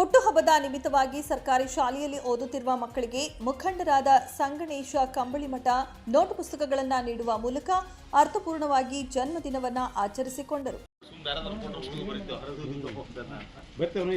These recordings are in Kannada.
ಹುಟ್ಟುಹಬ್ಬದ ನಿಮಿತ್ತವಾಗಿ ಸರ್ಕಾರಿ ಶಾಲೆಯಲ್ಲಿ ಓದುತ್ತಿರುವ ಮಕ್ಕಳಿಗೆ ಮುಖಂಡರಾದ ಸಂಗಣೇಶ ಕಂಬಳಿಮಠ ನೋಟು ಪುಸ್ತಕಗಳನ್ನು ನೀಡುವ ಮೂಲಕ ಅರ್ಥಪೂರ್ಣವಾಗಿ ಜನ್ಮದಿನವನ್ನ ಆಚರಿಸಿಕೊಂಡರು. ಬರ್ತೇವೆ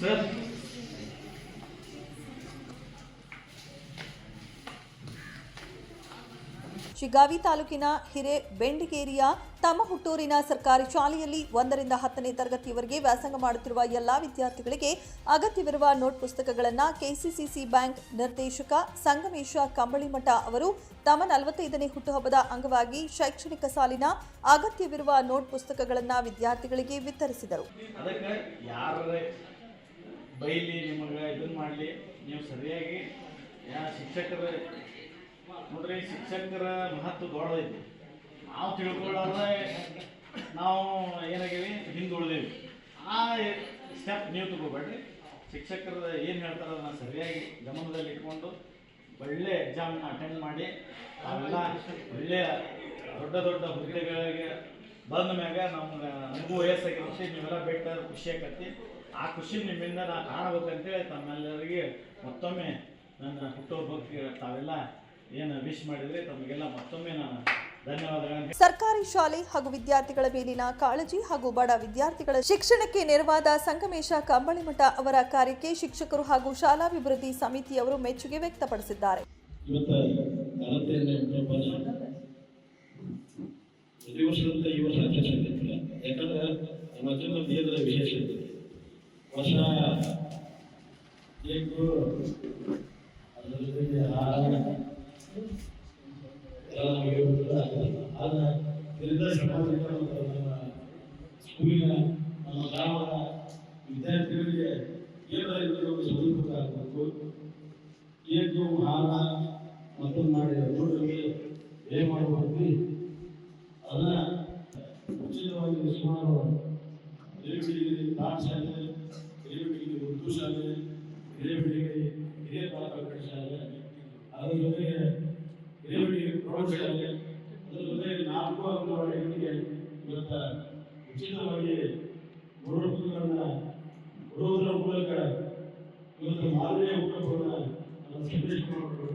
ಸರ್ ಶಿಗಾವಿ ತಾಲೂಕಿನ ಹಿರೇ ಬೆಂಡಿಗೇರಿಯ ತಮ್ಮ ಹುಟ್ಟೂರಿನ ಸರ್ಕಾರಿ ಶಾಲೆಯಲ್ಲಿ ಒಂದರಿಂದ ಹತ್ತನೇ ತರಗತಿಯವರೆಗೆ ವ್ಯಾಸಂಗ ಮಾಡುತ್ತಿರುವ ಎಲ್ಲಾ ವಿದ್ಯಾರ್ಥಿಗಳಿಗೆ ಅಗತ್ಯವಿರುವ ನೋಟ್ ಪುಸ್ತಕಗಳನ್ನು ಕೆಸಿಸಿಸಿ ಬ್ಯಾಂಕ್ ನಿರ್ದೇಶಕ ಸಂಗಮೇಶ ಕಂಬಳಿಮಠ ಅವರು ತಮ್ಮ ನಲವತ್ತೈದನೇ ಹುಟ್ಟುಹಬ್ಬದ ಅಂಗವಾಗಿ ಶೈಕ್ಷಣಿಕ ಸಾಲಿನ ಅಗತ್ಯವಿರುವ ನೋಟ್ ಪುಸ್ತಕಗಳನ್ನು ವಿದ್ಯಾರ್ಥಿಗಳಿಗೆ ವಿತರಿಸಿದರು. ಬೈಲಿ ಶಿಕ್ಷಕರ, ನೋಡ್ರಿ, ಶಿಕ್ಷಕರ ಮಹತ್ವ ದೊಡ್ಡದೈತಿ ನಾವು ತಿಳ್ಕೊಳ್ಳೋದ್ರೆ ನಾವು ಏನಾಗೀವಿ? ಹಿಂದುಳಿದೀವಿ. ಆ ಸ್ಟೆಪ್ ನೀವು ತಗೋಬೇಡ್ರಿ. ಶಿಕ್ಷಕರು ಏನು ಹೇಳ್ತಾರೆ ಅದನ್ನು ಸರಿಯಾಗಿ ಗಮನದಲ್ಲಿ ಇಟ್ಕೊಂಡು ಒಳ್ಳೆ ಎಕ್ಸಾಮ್ನ ಅಟೆಂಡ್ ಮಾಡಿ, ಅವೆಲ್ಲ ಒಳ್ಳೆಯ ದೊಡ್ಡ ದೊಡ್ಡ ಹುದ್ದೆಗಳಿಗೆ ಬಂದ ಮ್ಯಾಗ ನಮ್ಗೆ ನಮಗೂ ವಯಸ್ಸಾಗಿರುತ್ತೆ ನೀವೆಲ್ಲ ಬೆಟ್ಟ ಖುಷಿ ಆಕತಿ. ಆ ಖುಷಿ ನಿಮ್ಮಿಂದ ನಾ ಕಾಣಬೇಕಂತೇಳಿ ತಮ್ಮೆಲ್ಲರಿಗೆ ಮತ್ತೊಮ್ಮೆ ನನ್ನ ಹುಟ್ಟುಹಬ್ಬಕ್ಕೆ ತಾವೆಲ್ಲ ಏನು ವಿಶ್ ಮಾಡಿದರೆ, ತಮಗೆಲ್ಲ ಮತ್ತೊಮ್ಮೆ ನಾನು ಸರ್ಕಾರಿ ಶಾಲೆ ಹಾಗೂ ವಿದ್ಯಾರ್ಥಿಗಳ ಮೇಲಿನ ಕಾಳಜಿ ಹಾಗೂ ಬಡ ವಿದ್ಯಾರ್ಥಿಗಳ ಶಿಕ್ಷಣಕ್ಕೆ ನೆರವಾದ ಸಂಗಮೇಶ ಕಂಬಳಿಮಠ ಅವರ ಕಾರ್ಯಕ್ಕೆ ಶಿಕ್ಷಕರು ಹಾಗೂ ಶಾಲಾಭಿವೃದ್ಧಿ ಸಮಿತಿಯವರು ಮೆಚ್ಚುಗೆ ವ್ಯಕ್ತಪಡಿಸಿದ್ದಾರೆ. ಇವತ್ತು ಇದರಿಂದ ಸಮಾಜದ ನಮ್ಮ ಸ್ಕೂಲಿನ ನಮ್ಮ ಗ್ರಾಮದ ವಿದ್ಯಾರ್ಥಿಗಳಿಗೆ ಏನಾದರೂ ಒಂದು ಸದುಪಯೋಗ ಆಗಬೇಕು. ಏನು ಹಾಲ ಮತ್ತೊಂದು ಮಾಡಿ ನೋಡಲಿಕ್ಕೆ ಏನ್ ಮಾಡಬೇಕು ಅದನ್ನ ಉಚಿತವಾಗಿ ಸುಮಾರು ಹಿರೇಬಿಡಿಗಿರಿ ಪ್ರಾಣ ಶಾಲೆ ಹಿರೇಬಿಡಿಗಿರಿ ಉರ್ದು ಶಾಲೆ ಹಿರೇಬಿಡಿಗಿರಿ ಉಚಿತವಾಗಿ ಕೊಡುವುದರ ಮೂಲಕ ಇವತ್ತು ಮಾದರಿಯ ಉಪಯೋಗವನ್ನು ಸಂದೇಶ ಮಾಡಿಕೊಂಡು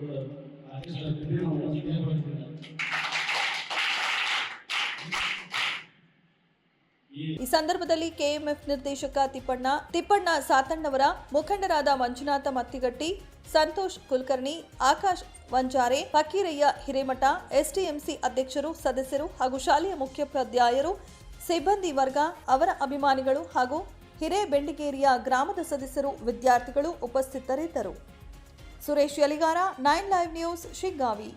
ಈ ಸಂದರ್ಭದಲ್ಲಿ ಕೆಎಂಎಫ್ ನಿರ್ದೇಶಕ ತಿಪ್ಪಣ್ಣ ತಿಪ್ಪಣ್ಣ ಸಾತಣ್ಣವರ ಮುಖಂಡರಾದ ಮಂಜುನಾಥ ಮತ್ತಿಗಟ್ಟಿ, ಸಂತೋಷ್ ಕುಲಕರ್ಣಿ, ಆಕಾಶ್ ವಂಜಾರೆ, ಫಕೀರಯ್ಯ ಹಿರೇಮಠ ಎಸ್ಟಿಎಂಸಿ ಅಧ್ಯಕ್ಷರು, ಸದಸ್ಯರು ಹಾಗೂ ಶಾಲೆಯ ಮುಖ್ಯೋಪಾಧ್ಯಾಯರು ಸಿಬ್ಬಂದಿ ವರ್ಗ, ಅವರ ಅಭಿಮಾನಿಗಳು ಹಾಗೂ ಹಿರೇಬೆಂಡಿಗೇರಿಯ ಗ್ರಾಮದ ಸದಸ್ಯರು, ವಿದ್ಯಾರ್ಥಿಗಳು ಉಪಸ್ಥಿತರಿದ್ದರು. Suresh Yaligara, nine live news, Shiggavi.